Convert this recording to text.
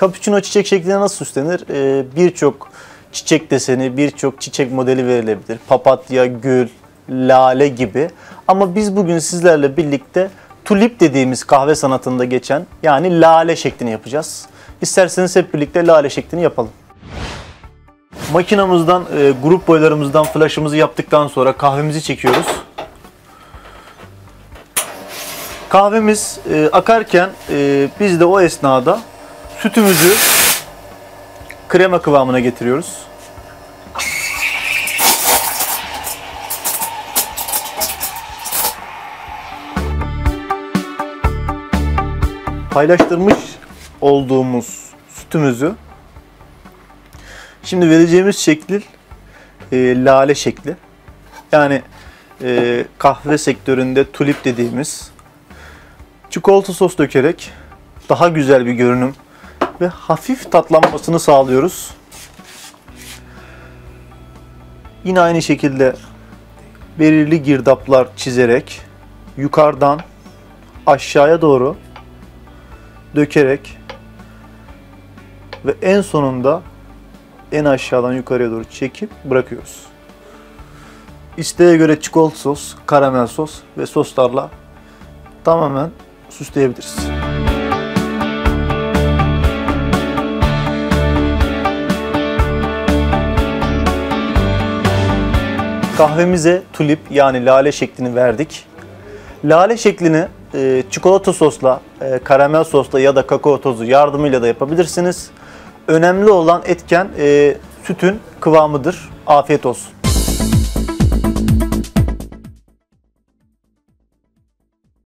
Cappuccino çiçek şeklinde nasıl süslenir? Ee, birçok çiçek deseni, birçok çiçek modeli verilebilir. Papatya, gül, lale gibi. Ama biz bugün sizlerle birlikte tulip dediğimiz kahve sanatında geçen yani lale şeklini yapacağız. İsterseniz hep birlikte lale şeklini yapalım. Makinamızdan, e, grup boylarımızdan flash'ımızı yaptıktan sonra kahvemizi çekiyoruz. Kahvemiz e, akarken e, biz de o esnada sütümüzü krema kıvamına getiriyoruz. Paylaştırmış olduğumuz sütümüzü şimdi vereceğimiz şekil e, lale şekli. Yani e, kahve sektöründe tulip dediğimiz çikolata sos dökerek daha güzel bir görünüm ve hafif tatlanmasını sağlıyoruz. Yine aynı şekilde belirli girdaplar çizerek yukarıdan aşağıya doğru dökerek ve en sonunda en aşağıdan yukarıya doğru çekip bırakıyoruz. İsteğe göre çikolata sos, karamel sos ve soslarla tamamen süsleyebiliriz. Kahvemize tulip yani lale şeklini verdik. Lale şeklini e, çikolata sosla, e, karamel sosla ya da kakao tozu yardımıyla da yapabilirsiniz. Önemli olan etken e, sütün kıvamıdır. Afiyet olsun.